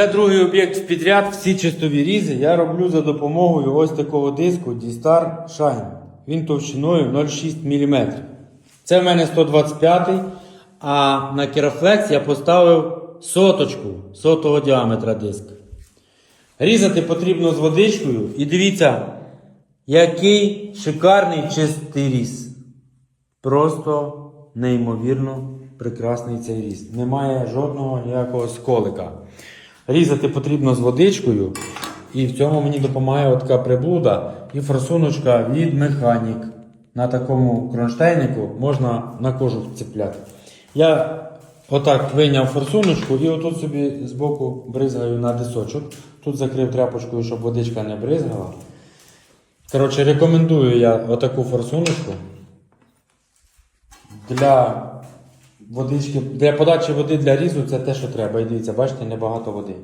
Це другий об'єкт підряд, всі чистові різи я роблю за допомогою ось такого диску D-Star Shine. Він товщиною 0,6 мм. Це в мене 125 а на Keraflex я поставив соточку сотого діаметра диск. Різати потрібно з водичкою і дивіться, який шикарний чистий різ. Просто неймовірно прекрасний цей різ. Немає жодного ніякого сколика. Різати потрібно з водичкою. І в цьому мені допомагає така приблуда і форсуночка від механік. На такому кронштейнику можна на кожух цепляти. Я отак вийняв форсуночку і отут собі збоку бризгаю на дисочок. Тут закрив тряпочкою, щоб водичка не бризгала. Коротше, рекомендую я отаку форсуночку для водички, для подачі води для різу це те, що треба. І дивіться, бачите, небагато води.